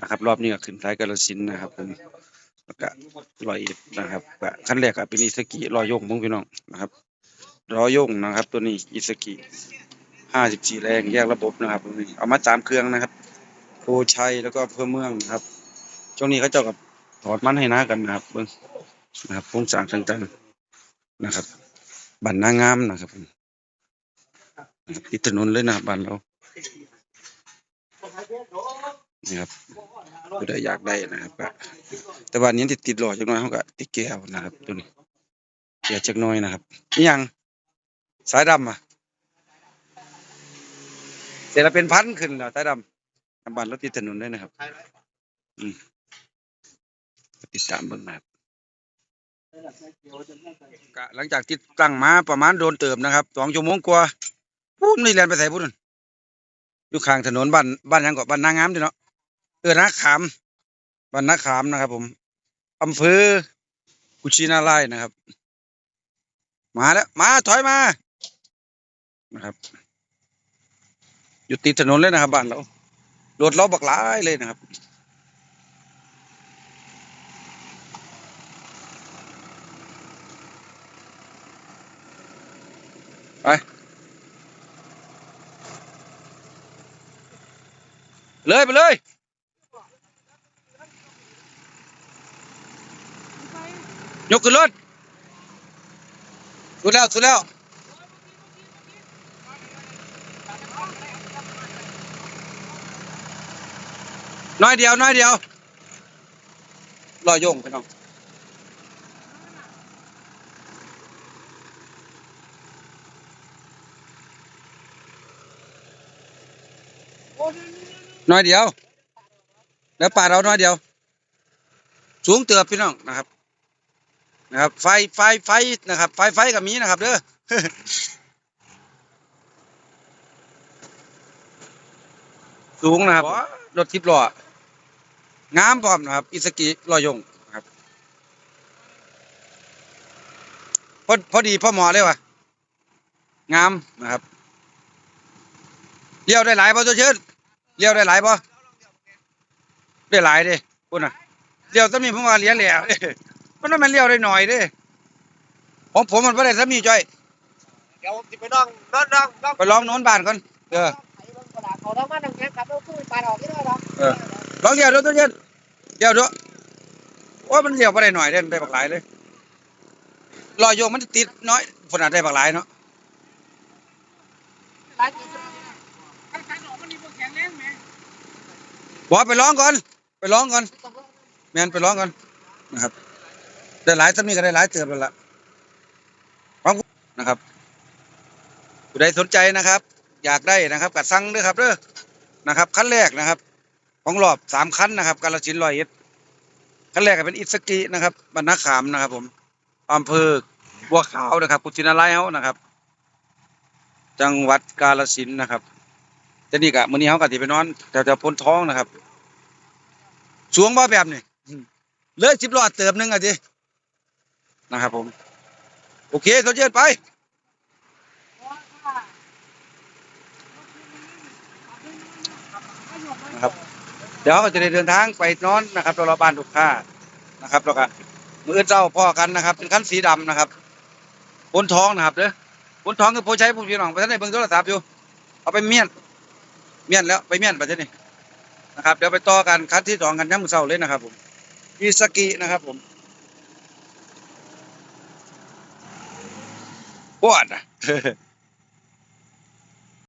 นะครับรอบนี้ก็ขึ้นท้ายกาลสินนะครับผมแล้วก็ร้อยเอ็ดนะครับก็ขั้นแรกก็เป็นอิสกิรอยโยงพงพี่น้องนะครับรอยโยงนะครับ ตัวนี้อิสกิห้าสิบสี่แรงแยกระบบนะครับตัวนี้เอามาสามเครื่องนะครับโพชัยแล้วก็เพื่อเมืองนะครับช่วงนี้เขาเจ้ากับถอดมันให้น้ากันนะครับเบิ้งนะครับโครงสร้างต่างๆนะครับบันนางามนะครับผมนะครับติดถนนเลยนะครับบ้านเรานี่ครับ ผู้ใดอยากได้นะครับก็แต่ว่าอันนี้ติดติดหล่อจักหน้อยเขาก็ติดแก้วนะครับตัวนี้แก้วจักหน้อยนะครับนี่ยังสายดำอะเสร็จแล้วเป็นพันขึ้นแล้วสายดำบ้านเราติดถนนได้นะครับ อืมติดตามเบิ่งนะครับก็หลังจากติดตั้งมาประมาณโดนเติมนะครับสองชั่วโมงกว่าพูดนี่แลนไปใส่พูดนั่นอยู่ข้างถนนบ้านบ้านยังเก็บ้านนางงามด้เนาะ เออนาขามบ้านนาขามนะครับ ผมอำเภอกุชินาไลนะครับ มาแล้วมาถอยมานะครับ อยู่ติดถนนเลยนะครับบ้านเรารถเราบักหลายเลยนะครับไปเลยไปเลย ยกขึ้นรถสุดแล้วสุดแล้วน้อยเดียวน้อยเดียวรอยโยงไปน้องน้อยเดียว แล้วป่าเราน้อยเดียว สูงเตือบพี่น้องนะครับ นะครับ ไฟไฟไฟนะครับ ไฟไฟกับมีนะครับเด้อสูงนะครับรถทิพล้องามพร้อมนะครับ อิสกิลอยยงนะครับพอพอดีพ่อหมอเลยว่ะงามนะครับเลี้ยวได้หลายป่ะตัวเชิญเลี้ยวได้หลายป่ะได้หลายเด้คุณน่ะเลี้ยวต้องมีผมว่าเลี้ยงแหล้วเด้ มันต้องมันเลี้ยวได้หน่อยเด้ของผมมันไม่ได้สามีจ้อย เดี๋ยวสิไปน้องน้องน้องน้องไปลองโน้นบ้านก่อน เออ ไถเบิ่งกระดาษเขาแล้วมาดังแค่ครับแล้วพูดปลาออกที่ได้หรอเออ ลองเลี้ยวดูตัวเชิญเลี้ยวดูโอ้ยมันเลี้ยวไปได้หน่อยเด้ได้บักหลายเลยลอยโยงมันติดน้อยขนาดได้บักหลายเนาะ หลายทีใครใครออกมันนี่พวกแข็งแรงไหมบอกไปร้องก่อน ไปร้องก่อนแมนไปร้องก่อนนะครับ ได้หลายตำนี้ก็ได้หลายเติบแล้วล่ะของนะครับผู้ใดสนใจนะครับ อยากได้นะครับกัดสั่งด้อครับเด้อนะครับขั้นแรกนะครับ ของรอบสามขั้นนะครับกาลสินธุ์ร้อยเอ็ดขั้นแรกก็เป็นอิสกินะครับบรรณขามนะครับ ผมอำเภอบัวขาวนะครับกุชินาไลยเฮานะครับ จังหวัดกาลสินนะครับจะนี่กะมื้อนี้เฮาก็สิไปนอนแถวๆพ้นท้องนะครับ สูงบ่แบบนี้เลยสิบล้อเติมหนึงอะจิ นะครับผม โอเคเขาเชิญไปนะครับ เดี๋ยวเราจะได้เดินทางไปนอนนะครับรอบ้านลูกค้านะครับแล้วก็มือเจ้าพ่อกันนะครับ เป็นคันสีดำนะครับบนท้องนะครับเด้อบนท้องคือผู้ใช้ผู้พี่น้องไปท่านในเบิ่งโทรศัพท์อยู่ เอาไปเมียน เมียนแล้วไปเมียนไปที่นี่นะครับ เดี๋ยวไปต่อกันคันที่สองกันย่ำมือเช้าเลยนะครับ ผมอิสกินะครับผม ปวดอะ